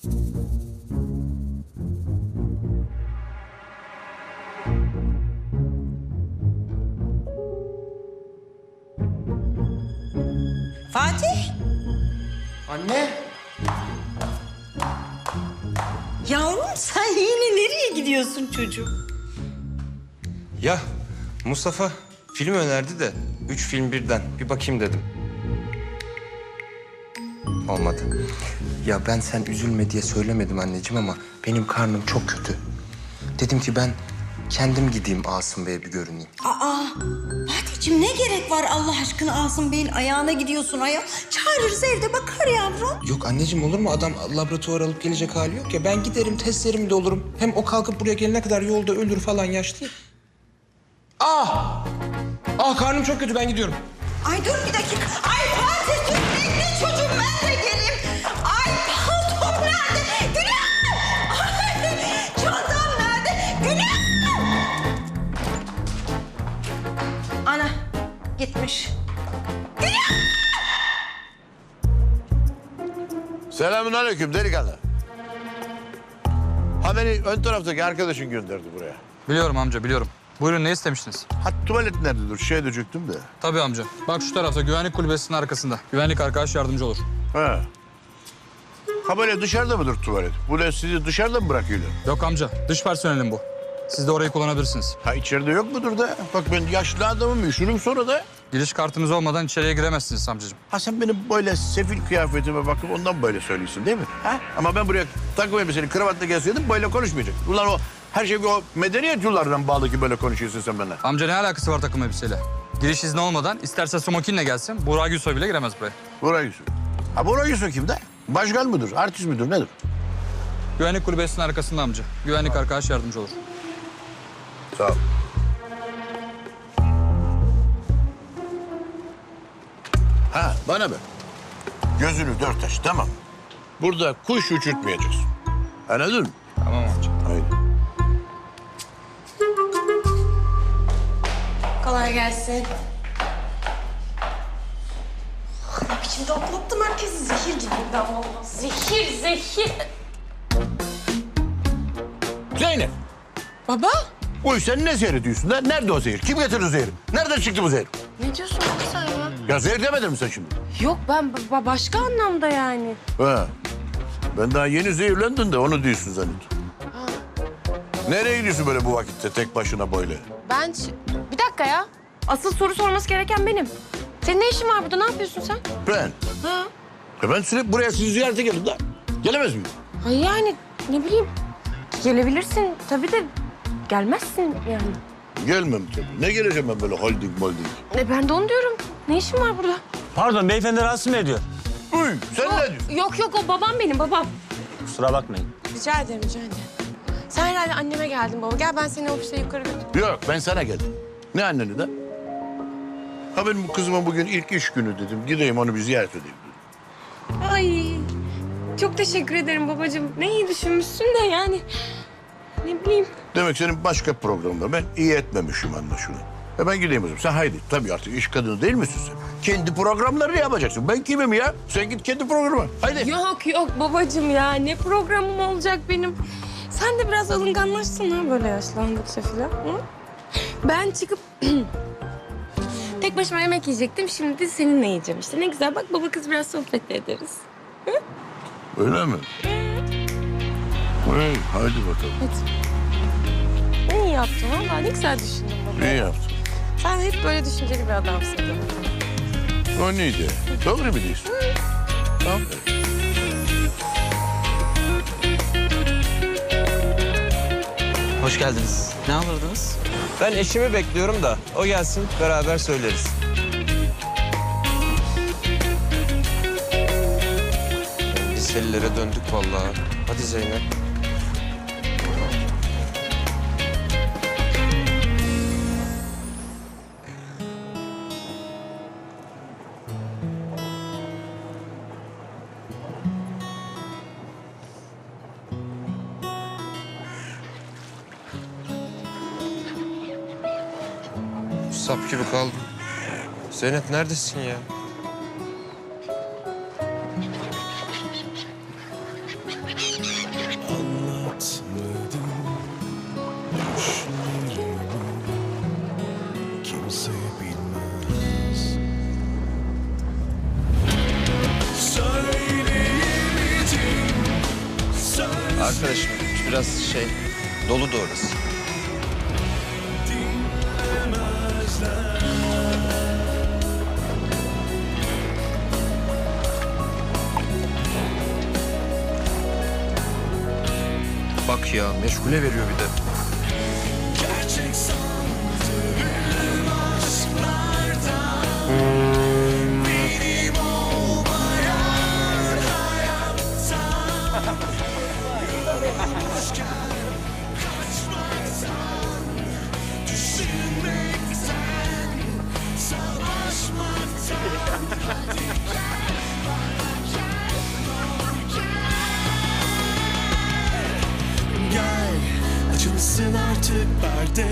Fatih, Anne. yavrum sen yine nereye gidiyorsun çocuğum? Ya Mustafa film önerdi de üç film birden bir bakayım dedim. Olmadı. Ya ben sen üzülme diye söylemedim anneciğim ama benim karnım çok kötü. Dedim ki ben kendim gideyim Asım Bey'e bir görüneyim. Aa, Fatih'ciğim ne gerek var Allah aşkına Asım Bey'in ayağına gidiyorsun ayol. Çağırırız evde bakar yavrum. Yok anneciğim olur mu? Adam laboratuvar alıp gelecek hali yok ya. Ben giderim testlerimi de olurum. Hem o kalkıp buraya gelene kadar yolda ölür falan yaşlı. Ah! Ah karnım çok kötü ben gidiyorum. Ay dur bir dakika. Ay Fatih dur bekle çocuğum ben de geleyim. Ay paltom nerede? Günah! Ay çantam nerede? Günah! Ana gitmiş. Selamun aleyküm delikanlı. Ha beni ön taraftaki arkadaşın gönderdi buraya. Biliyorum amca biliyorum. Buyurun ne istemiştiniz? Ha tuvalet nerede dur? Şey döküktüm de. Tabii amca. Bak şu tarafta güvenlik kulübesinin arkasında. Güvenlik arkadaş yardımcı olur. Ha. Ha böyle dışarıda mıdır tuvalet? Bu ne sizi dışarıda mı bırakıyorlar? Yok amca dış personelim bu. Siz de orayı kullanabilirsiniz. Ha içeride yok mudur da? Bak ben yaşlı adamım üşürüm sonra da. Giriş kartınız olmadan içeriye giremezsiniz amcacığım. Ha sen benim böyle sefil kıyafetime bakıp ondan böyle söylüyorsun değil mi? Ha? Ama ben buraya takım elbiseli kravatla gelseydim böyle konuşmayacak. Ulan o her şey o medeniyet yollardan bağlı ki böyle konuşuyorsun sen benimle. Amca ne alakası var takım elbiseyle? Giriş izni olmadan isterse smokinle gelsin. Burak Gülsoy bile giremez buraya. Burak Yusuf. Ha Burak Yusuf kim de? Başkan mıdır? Artist müdür? Nedir? Güvenlik kulübesinin arkasında amca. Güvenlik arkadaş yardımcı olur. Sağ ol. Ha bana bak. Gözünü dört aç tamam. Burada kuş uçurtmayacaksın. Anladın mı? Kolay gelsin. Ne biçim toplattım herkesi zehir gibi ben vallahi. Zehir, zehir. Zeynep. Baba? Uy sen ne seyrediyorsun lan? Nerede o zehir? Kim getirdi zehri? Nereden çıktı bu zehir? Ne diyorsun baba sen ya? Ya zehir demedin mi sen şimdi? Yok ben ba- başka anlamda yani. Ha. Ben daha yeni zehirlendin de onu diyorsun zannettim. Nereye gidiyorsun böyle bu vakitte tek başına böyle? Ben... Bir dakika ya. Asıl soru sorması gereken benim. Senin ne işin var burada? Ne yapıyorsun sen? Ben. Ha? E ben sürekli buraya sizi ziyarete geldim da. Gelemez miyim? Hayır yani ne bileyim. Gelebilirsin tabii de gelmezsin yani. Gelmem tabii. Ne geleceğim ben böyle holding molding? E ben de onu diyorum. Ne işin var burada? Pardon beyefendi rahatsız mı ediyor? Uy sen ne diyorsun? Yok yok o babam benim babam. Kusura bakmayın. Rica ederim rica ederim. Sen herhalde anneme geldin baba. Gel ben seni ofise yukarı götüreyim. Yok ben sana geldim. Ne anneni de? Ha benim bu kızıma bugün ilk iş günü dedim. Gideyim onu bir ziyaret edeyim dedim. Ay çok teşekkür ederim babacığım. Ne iyi düşünmüşsün de yani. Ne bileyim. Demek senin başka programda ben iyi etmemişim anlaşılan. E ben gideyim o zaman. Sen haydi. Tabii artık iş kadını değil misin sen? Kendi programlarını yapacaksın. Ben kimim ya? Sen git kendi programına. Haydi. Yok yok babacığım ya. Ne programım olacak benim. Sen de biraz alınganlaşsın ha böyle yaşlandıkça falan. Hı? Ben çıkıp tek başıma yemek yiyecektim. Şimdi de seninle yiyeceğim işte. Ne güzel bak baba kız biraz sohbet de ederiz. Öyle mi? Hey, haydi bakalım. Ne iyi yaptın valla ne güzel düşündün baba. İyi yaptın. Sen hep böyle düşünceli bir adamsın. O neydi? Doğru biliyorsun. Tamam. Hoş geldiniz. Ne alırdınız? Ben eşimi bekliyorum da o gelsin beraber söyleriz. Liselilere döndük vallahi. Hadi Zeynep. Sap gibi kaldım. Zeynep neredesin ya? Anlatmadım düşlerimi Kimse bilmez Söyleyemedim Söz Arkadaşım biraz şey dolu da orası. Bak ya meşgule veriyor bir de. Açılsın artık perde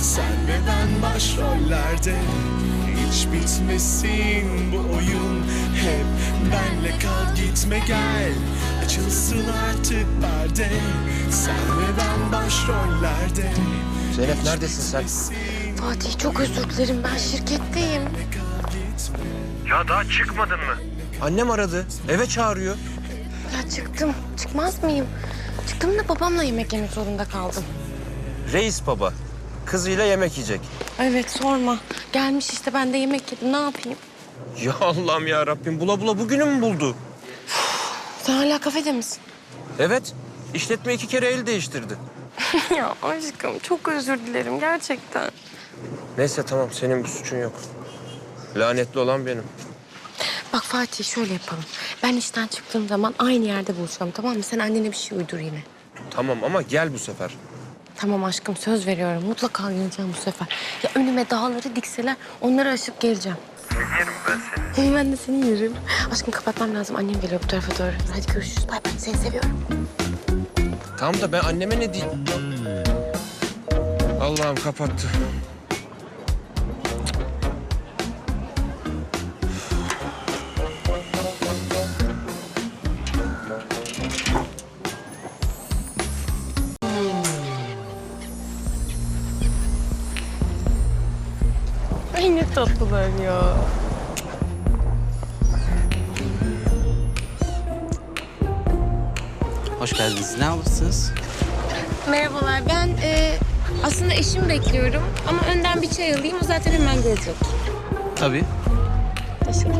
Sen ve ben başrollerde Hiç bitmesin bu oyun Hep benle kal gitme gel Açılsın artık perde Sen ve ben başrollerde Zeynep neredesin sen? Fatih çok özür dilerim ben şirketteyim. Annem aradı. Eve çağırıyor. Ya çıktım. Çıkmaz mıyım? Çıktım da babamla yemek yemek zorunda kaldım. Reis baba. Kızıyla yemek yiyecek. Evet sorma. Gelmiş işte ben de yemek yedim ne yapayım? Ya Allah'ım ya Rabbim bula bula bugünü mü buldu? Sen hala kafede misin? Evet. İşletme iki kere el değiştirdi. ya aşkım çok özür dilerim gerçekten. Neyse tamam senin bir suçun yok. Lanetli olan benim. Bak Fatih şöyle yapalım. Ben işten çıktığım zaman aynı yerde buluşalım tamam mı? Sen annene bir şey uydur yine. Tamam ama gel bu sefer. Tamam aşkım söz veriyorum. Mutlaka geleceğim bu sefer. Ya önüme dağları dikseler onları aşıp geleceğim. Yerim ben seni. Ben de seni yerim. Aşkım kapatmam lazım. Annem geliyor bu tarafa doğru. Hadi görüşürüz. Bay bay. Seni seviyorum. Tamam da ben anneme ne diyeyim? Allah'ım kapattı. Tatlılar ya. Hoş geldiniz. Ne alırsınız? Merhabalar. Ben e, aslında eşimi bekliyorum. Ama önden bir çay alayım. O zaten hemen gelecek. Tabii. Teşekkürler.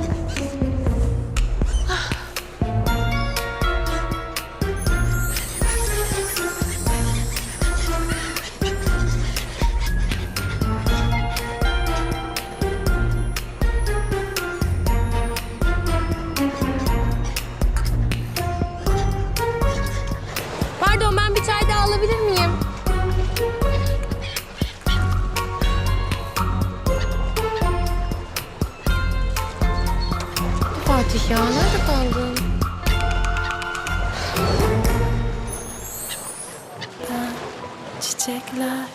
Çiçekler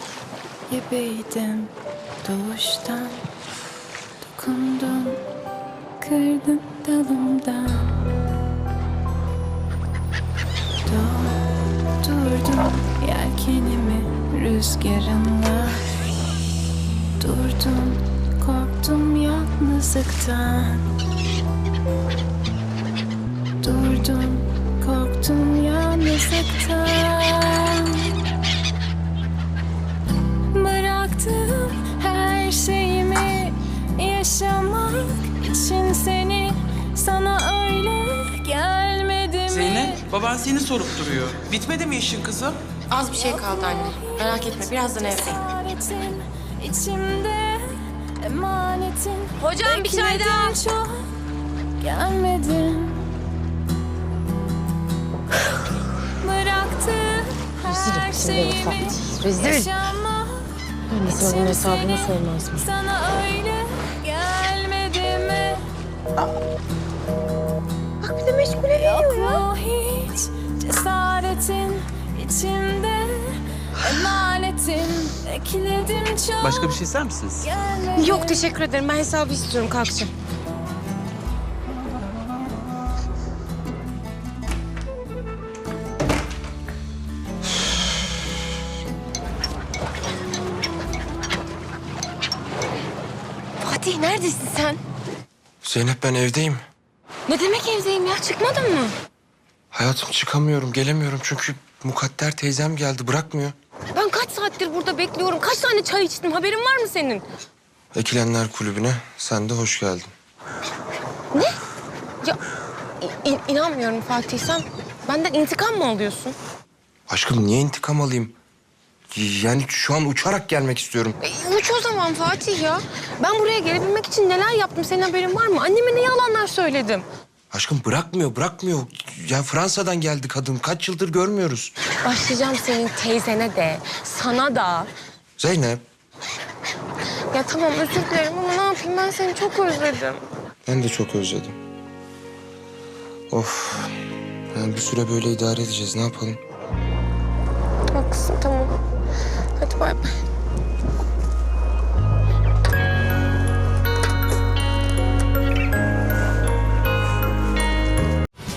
gibiydim. Doğuştan Dokundum, kırdım dalımdan. Durdum yelkenimi rüzgarınla. Durdum, korktum yalnızlıktan. Durdum, korktum yalnızlıktan baban seni sorup duruyor. Bitmedi mi işin kızım? Az bir şey kaldı anne. Merak etme birazdan evdeyim. Cesaretin içimde emanetin Hocam, bir çay daha. Çok gelmedin Bıraktım her şeyimi Rezil. Annesi onun hesabını sormaz mı? Sana öyle gelmedi mi? Bak bir de meşgule veriyor ya. Cesaretin içimde emanetim Bekledim çok Başka bir şey ister misiniz? Yok teşekkür ederim. Ben hesabı istiyorum kalkacağım. Fatih neredesin sen? Zeynep ben evdeyim. Ne demek evdeyim ya? Çıkmadın mı? Hayatım çıkamıyorum, gelemiyorum çünkü Mukadder teyzem geldi, bırakmıyor. Ben kaç saattir burada bekliyorum. Kaç tane çay içtim? Haberin var mı senin? Ekilenler Kulübü'ne sen de hoş geldin. Ya in- inanmıyorum Fatih. Sen benden intikam mı alıyorsun? Aşkım niye intikam alayım? Yani şu an uçarak gelmek istiyorum. E, uç o zaman Fatih ya. Ben buraya gelebilmek için neler yaptım senin haberin var mı? Anneme ne yalanlar söyledim. Aşkım bırakmıyor, bırakmıyor. Ya Fransa'dan geldi kadın. Kaç yıldır görmüyoruz. Başlayacağım senin teyzene de, sana da. Zeynep, Ya tamam özür dilerim ama ne yapayım ben seni çok özledim. ben de çok özledim. Of. Yani bir süre böyle idare edeceğiz. Ne yapalım? Haklısın tamam. Hadi bay bay.